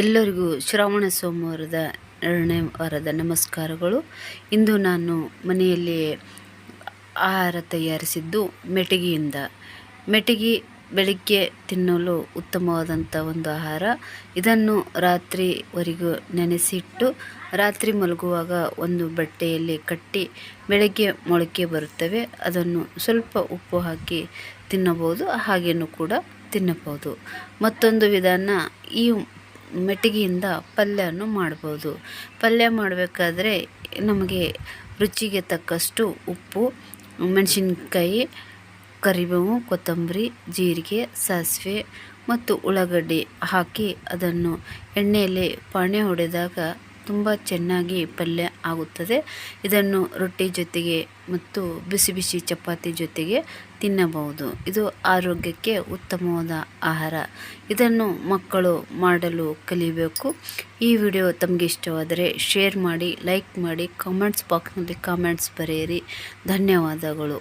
ಎಲ್ಲರಿಗೂ ಶ್ರಾವಣ ಸೋಮವಾರದ ಎರಡನೇ ವಾರದ ನಮಸ್ಕಾರಗಳು. ಇಂದು ನಾನು ಮನೆಯಲ್ಲಿ ಆಹಾರ ತಯಾರಿಸಿದ್ದು ಮೆಟಗಿಯಿಂದ. ಮೆಟಗಿ ಬೆಳಗ್ಗೆ ತಿನ್ನಲು ಉತ್ತಮವಾದಂಥ ಒಂದು ಆಹಾರ. ಇದನ್ನು ರಾತ್ರಿವರೆಗೂ ನೆನೆಸಿಟ್ಟು ರಾತ್ರಿ ಮಲಗುವಾಗ ಒಂದು ಬಟ್ಟೆಯಲ್ಲಿ ಕಟ್ಟಿ ಬೆಳಗ್ಗೆ ಮೊಳಕೆ ಬರುತ್ತವೆ. ಅದನ್ನು ಸ್ವಲ್ಪ ಉಪ್ಪು ಹಾಕಿ ತಿನ್ನಬಹುದು ಹಾಗೆಯೂ ಕೂಡ ತಿನ್ನಬಹುದು. ಮತ್ತೊಂದು ವಿಧಾನ, ಈ ಮೆಟಗಿಯಿಂದ ಪಲ್ಯವನ್ನು ಮಾಡ್ಬೋದು. ಪಲ್ಯ ಮಾಡಬೇಕಾದ್ರೆ ನಮಗೆ ರುಚಿಗೆ ತಕ್ಕಷ್ಟು ಉಪ್ಪು, ಮೆಣಸಿನ್ಕಾಯಿ, ಕರಿಬೇವು, ಕೊತ್ತಂಬರಿ, ಜೀರಿಗೆ, ಸಾಸಿವೆ ಮತ್ತು ಉಳ್ಳಾಗಡ್ಡಿ ಹಾಕಿ ಅದನ್ನು ಎಣ್ಣೆಯಲ್ಲಿ ಪಾಣೆ ಹೊಡೆದಾಗ ತುಂಬ ಚೆನ್ನಾಗಿ ಪಲ್ಯ ಆಗುತ್ತದೆ. ಇದನ್ನು ರೊಟ್ಟಿ ಜೊತೆಗೆ ಮತ್ತು ಬಿಸಿ ಬಿಸಿ ಚಪಾತಿ ಜೊತೆಗೆ ತಿನ್ನಬಹುದು. ಇದು ಆರೋಗ್ಯಕ್ಕೆ ಉತ್ತಮವಾದ ಆಹಾರ. ಇದನ್ನು ಮಕ್ಕಳು ಮಾಡಲು ಕಲಿಬೇಕು. ಈ ವಿಡಿಯೋ ತಮಗೆ ಇಷ್ಟವಾದರೆ ಶೇರ್ ಮಾಡಿ, ಲೈಕ್ ಮಾಡಿ, ಕಾಮೆಂಟ್ಸ್ ಬಾಕ್ಸ್ನಲ್ಲಿ ಕಾಮೆಂಟ್ಸ್ ಬರೆಯಿರಿ. ಧನ್ಯವಾದಗಳು.